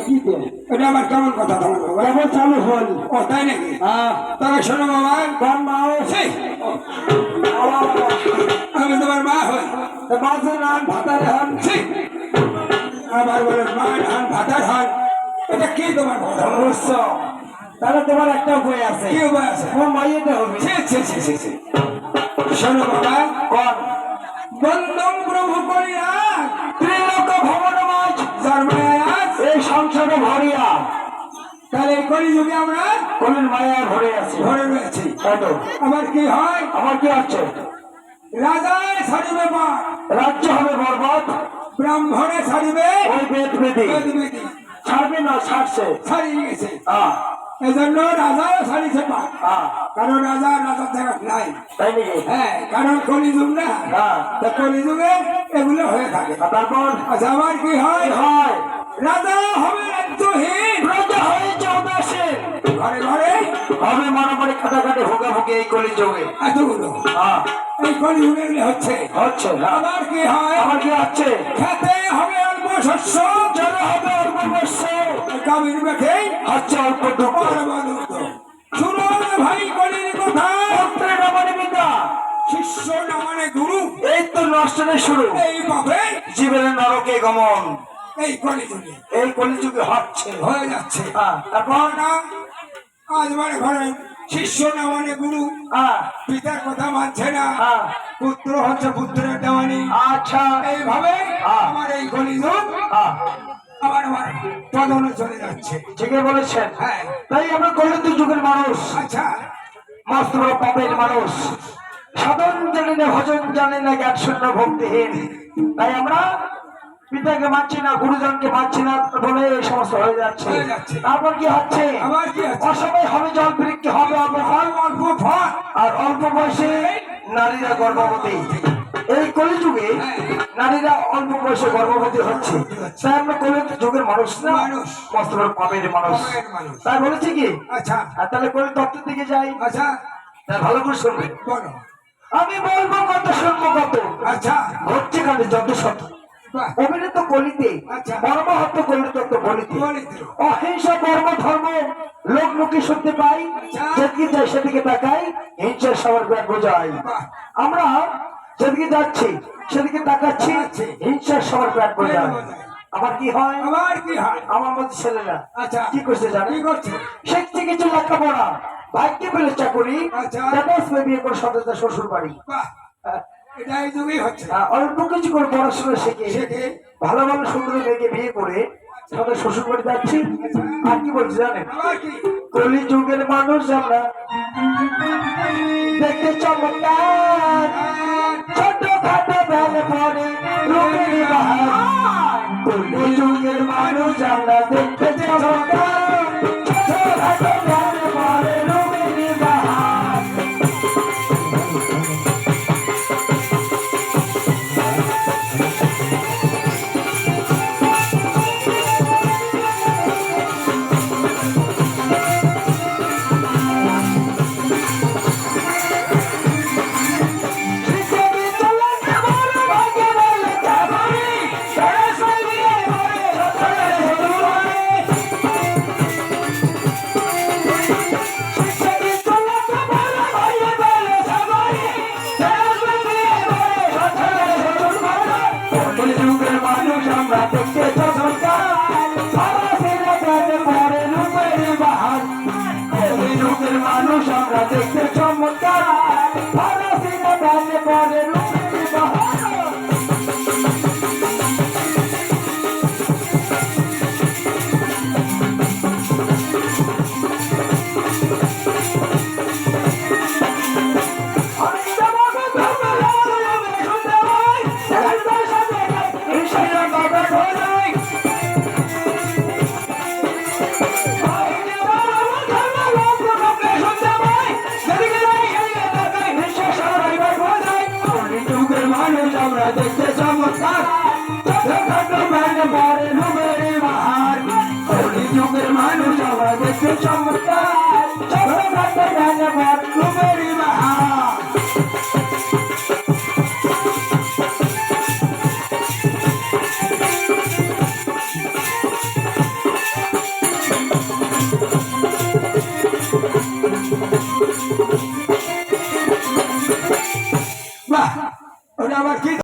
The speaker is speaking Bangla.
কি এটা আবার কেমন কথা তোমার বাবা? কেমন চালু হল? ও তাই নাকি? হ্যাঁ। তবে শোনো বাবা। কোন মাও সেই, আমি তোমার মা হই। মাঝে নান ভাতারে হন আবার বলে মা ধান ভাতা ধান এটা কি তোমার কথা? অবশ্য। তাহলে তোমার একটা উপায় আছে। কি উপায় আছে? তোমার মাইয়েতে হবে। শোনো বাবা। কোন বন্দম প্রভু করিয়া মাছ জন্মায় এই সংসারে ভরিয়া তাহলে এই কলিযুগে আমরা কোনের মায়া ভরে আছে। ধরে রয়েছি। আমার কি হয়? আমার কি হচ্ছে? রাজায় ছাড়িবে রাজ্য হবে বরবাদ। ব্রাহ্মণে ছাড়িবে ওই বেদ বেদি। ছাড়বে না ছাড়ছে। ছাড়িয়ে গেছে। হ্যাঁ এজন্য রাজাও ছাড়িছে পাঠ হ্যাঁ। কারণ রাজা রাজার জায়গা নাই। হ্যাঁ কারণ কলিযুগ না। হ্যাঁ। তা কলিযুগে এগুলো হয়ে থাকে। তারপর? আচ্ছা কি হয়? হয়? রাজা হবে রাজ্যহীন। প্রজা হয়েছে উদাসীন ঘরে ঘরে হবে মারামারি খাটাখাটি ভোগা ভোগে এই কলি যোগে এতগুলো। হ্যাঁ। এই কলিযুগে এগুলো হচ্ছে। হচ্ছে হ্যাঁ। আবার কি হয়? আমার কি হচ্ছে? খেতে হবে অল্প শস্য। চলে হবে অল্প বর্ষ কামিন বেখে হচ্ছে অল্প নষ্টের শুরু। এই পাবে জীবনের নরকে গমন। এই কলিযুগে এই কলিযুগে হচ্ছে। হয়ে যাচ্ছে। হ্যাঁ তারপর? না আজ মানে ঘরে শিষ্য না মানে গুরু। হ্যাঁ। পিতার কথা মানছে না। হ্যাঁ। পুত্র হচ্ছে পুত্রের দেওয়ানি। আচ্ছা। এইভাবে। আমার এই কলিযুগ আবার আমার তদনে চলে যাচ্ছে। ঠিকই বলেছেন। হ্যাঁ। তাই আমরা কলিযুগ যুগের মানুষ। আচ্ছা। মস্ত বড় পাপের মানুষ। সাধন জানি না ভজন জানি না জ্ঞান শূন্য ভক্তিহীন। তাই আমরা পিতাকে মানছি না গুরুজনকে মানছি না বলে এই সমস্ত হয়ে যাচ্ছে। তারপর কি হচ্ছে? অসময় হবে জল বৃক্ষে হবে অল্প ফল। অল্প ফল। আর অল্প বয়সে নারীরা গর্ভবতী। এই কলিযুগে নারীরা অল্প বয়সে গর্ভবতী হচ্ছে। তাই আমরা কলিযুগ যুগের মানুষ না। মস্ত পাপের মানুষ। তাই বলেছি কি? আচ্ছা। আর তাহলে কলি তত্ত্বের দিকে যাই। আচ্ছা। ভালো করে শুনবে। আমি বলব কত শুনব কত। আচ্ছা। হচ্ছে কালে যত সত্য। বাহ, অভিনীত বলিত। অহিংসা কর্ম ধর্ম শুনতে পাই আচ্ছা। যেদিকে যাই সেদিকে তাকাই হিংসার সবার ব্যাগ বোঝাই। আমরা যেদিকে যাচ্ছি সেদিকে তাকাচ্ছি। হিংসার সবার ব্যাগ বোঝাই। আমার কি হয়? আবার কি হয়? আমার মধ্যে ছেলেরা। আচ্ছা। কি করছে জানে কি করছে? শিখছে কিছু লেখাপড়া। ভাগ্যে পেলে চাকরি। দাদাস বিয়ে করে শ্বশুর বাড়ি। এটা এই যুগেই হচ্ছে। অল্প কিছু করে পড়াশোনা শিখে শিখে। ভালো ভালো সুন্দর মেয়েকে বিয়ে করে তাদের শ্বশুর বাড়ি যাচ্ছি। আর কি বলছি জানেন? কলি যুগের মানুষ আমরা। দেখতে চমৎকার। ছোট খাটো বেলে পরে বাহার। কলি যুগের মানুষ আমরা দেখতে চমৎকার। মানুষ আমরা দেখতে চমৎকার Yeah.